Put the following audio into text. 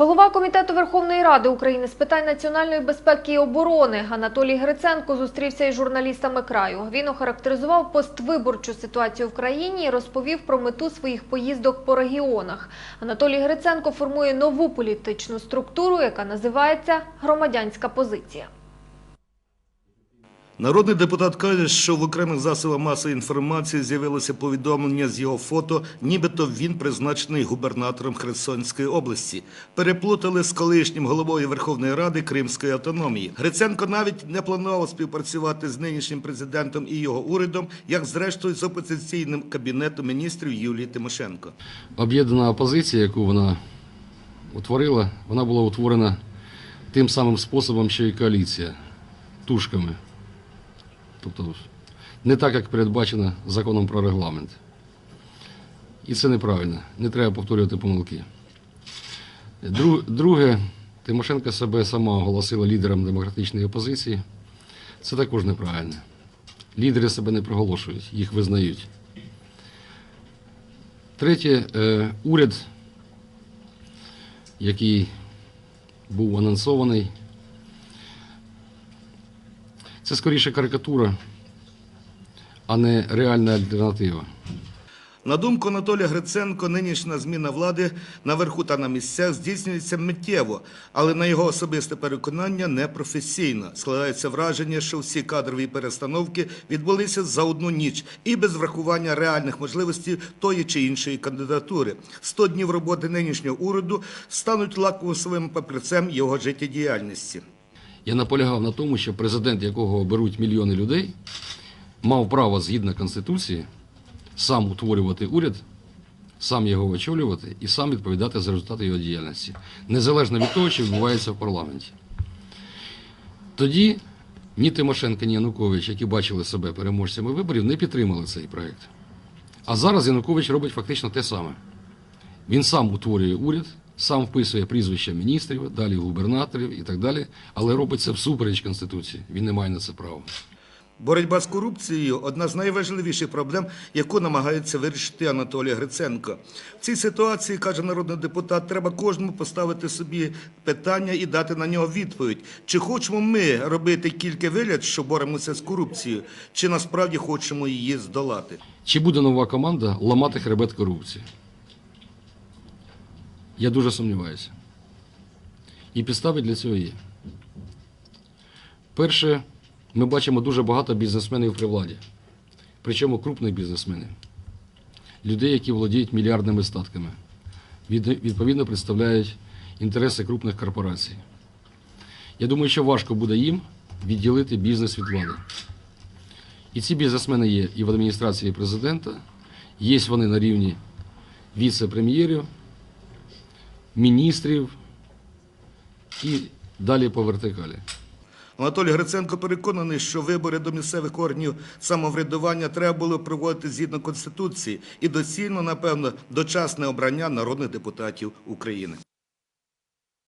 Голова комітету Верховної Ради України з питань національної безпеки і оборони Анатолій Гриценко зустрівся із журналістами краю. Він охарактеризував поствиборчу ситуацію в країні і розповів про мету своїх поїздок по регіонах. Анатолій Гриценко формує нову політичну структуру, яка називається громадянська позиція. Народний депутат каже, що в окремих засобах масової інформації з'явилося повідомлення з його фото, нібито він призначений губернатором Херсонської області. Переплутали з колишнім головою Верховної Ради Кримської автономії. Гриценко навіть не планував співпрацювати з нинішнім президентом і його урядом, як зрештою з опозиційним кабінетом міністрів Юлії Тимошенко. Об'єднана опозиція, яку вона утворила, вона була утворена тим самим способом, що і коаліція тушками. Тобто не так, як передбачено законом про регламент. І це неправильно. Не треба повторювати помилки. Друге, Тимошенко себе сама оголосила лідером демократичної опозиції. Це також неправильно. Лідери себе не приголошують, їх визнають. Третє, е, уряд, який був анонсований, це скоріше карикатура, а не реальна альтернатива. На думку Анатолія Гриценко, нинішня зміна влади наверху та на місцях здійснюється миттєво, але на його особисте переконання непрофесійно. Складається враження, що всі кадрові перестановки відбулися за одну ніч і без врахування реальних можливостей тої чи іншої кандидатури. 100 днів роботи нинішнього уряду стануть лакмусовим папірцем його життєдіяльності. Я наполягав на тому, що президент, якого оберуть мільйони людей, мав право згідно Конституції сам утворювати уряд, сам його очолювати і сам відповідати за результати його діяльності, незалежно від того, що відбувається в парламенті. Тоді ні Тимошенко, ні Янукович, які бачили себе переможцями виборів, не підтримали цей проект. А зараз Янукович робить фактично те саме. Він сам утворює уряд, сам вписує прізвища міністрів, далі губернаторів і так далі, але робить це всупереч Конституції. Він не має на це права. Боротьба з корупцією одна з найважливіших проблем, яку намагається вирішити Анатолій Гриценко. В цій ситуації, каже народний депутат, треба кожному поставити собі питання і дати на нього відповідь. Чи хочемо ми робити кілька вигляд, що боремося з корупцією, чи насправді хочемо її здолати? Чи буде нова команда ламати хребет корупції? Я дуже сумніваюся. І підстави для цього є. Перше, ми бачимо дуже багато бізнесменів при владі. Причому крупних бізнесменів. Людей, які володіють мільярдними статками. Відповідно представляють інтереси крупних корпорацій. Я думаю, що важко буде їм відділити бізнес від влади. І ці бізнесмени є і в адміністрації президента, є вони на рівні віце-прем'єрів, міністрів і далі по вертикалі. Анатолій Гриценко переконаний, що вибори до місцевих органів самоврядування треба було проводити згідно Конституції і доцільно, напевно, дочасне обрання народних депутатів України.